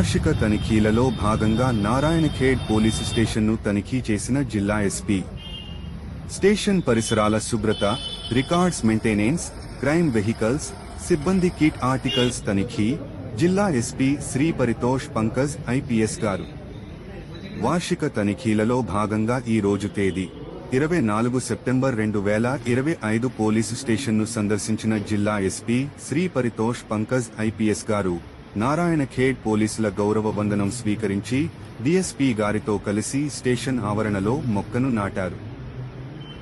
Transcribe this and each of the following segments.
వార్షిక తనిఖీలలో భాగంగా నారాయణఖేడ్ పోలీసు స్టేషన్ను తనిఖీ చేసిన జిల్లా ఎస్పీ. స్టేషన్ పరిసరాల శుభ్రత రికార్డ్స్ మెయింటెనెన్స్ క్రైమ్ వెహికల్స్ సిబ్బంది కిట్ ఆర్టికల్స్ తనిఖీ జిల్లా ఎస్పీ శ్రీ పరితోష్ పంకజ్ ఐపీఎస్ గారు. వార్షిక తనిఖీలలో భాగంగా ఈ రోజు తేదీ ఇరవై నాలుగు సెప్టెంబర్ రెండు వేల ఇరవై ఐదు పోలీసు స్టేషన్ను సందర్శించిన జిల్లా ఎస్పీ శ్రీ పరితోష్ పంకజ్ ఐపీఎస్ గారు. నారాయణఖేడ్ పోలీసుల గౌరవ వందనం స్వీకరించి డీఎస్పీ గారితో కలిసి స్టేషన్ ఆవరణలో మొక్కను నాటారు.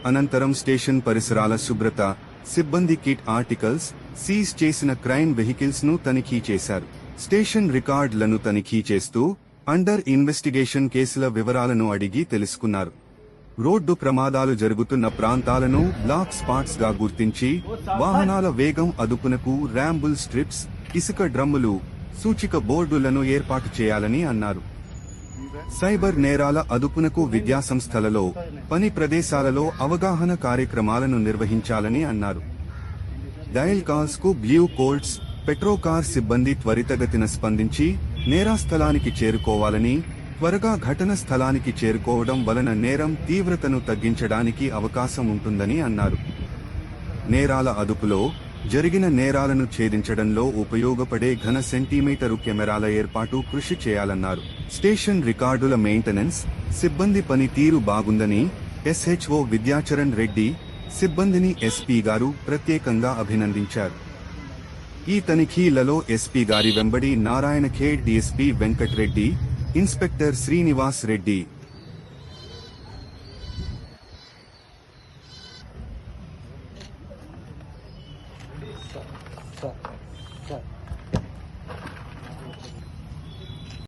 అనంతరం స్టేషన్ పరిసరాల శుభ్రత సిబ్బంది కిట్ ఆర్టికల్స్ సీజ్ చేసిన క్రైమ్ వెహికల్స్ను తనిఖీ చేశారు. స్టేషన్ రికార్డులను తనిఖీ చేస్తూ అండర్ ఇన్వెస్టిగేషన్ కేసుల వివరాలను అడిగి తెలుసుకున్నారు. రోడ్డు ప్రమాదాలు జరుగుతున్న ప్రాంతాలను బ్లాక్ స్పాట్స్గా గుర్తించి వాహనాల వేగం అదుపునకు ర్యాంబుల్ స్ట్రిప్స్ ఇసుక డ్రమ్ములు సూచిక బోర్డులను ఏర్పాటు చేయాలని అన్నారు. సైబర్ నేరాల అదుపునకు విద్యాసంస్థలలో పని ప్రదేశాలలో అవగాహన కార్యక్రమాలను నిర్వహించాలని అన్నారు. డయల్ కాల్స్కు బ్లూ కోల్డ్స్ పెట్రోకార్ సిబ్బంది త్వరితగతిన స్పందించి నేరాస్థలానికి చేరుకోవాలని త్వరగా ఘటన స్థలానికి చేరుకోవడం వలన నేరం తీవ్రతను తగ్గించడానికి అవకాశం ఉంటుందని అన్నారు. నేరాల అదుపులో జరిగిన నేరాలను ఛేదించడంలో ఉపయోగపడే ఘన సెంటీమీటరు కెమెరాల ఏర్పాటు కృషి చేయాలన్నారు. స్టేషన్ రికార్డుల మెయింటెనెన్స్ సిబ్బంది పనితీరు బాగుందని ఎస్హెచ్ఓ విద్యాచరణ్ రెడ్డి సిబ్బందిని ఎస్పీ గారు ప్రత్యేకంగా అభినందించారు. ఈ తనిఖీలలో ఎస్పీ గారి వెంబడి నారాయణఖేడ్ డిఎస్పీ వెంకట్రెడ్డి ఇన్స్పెక్టర్ శ్రీనివాస్ రెడ్డి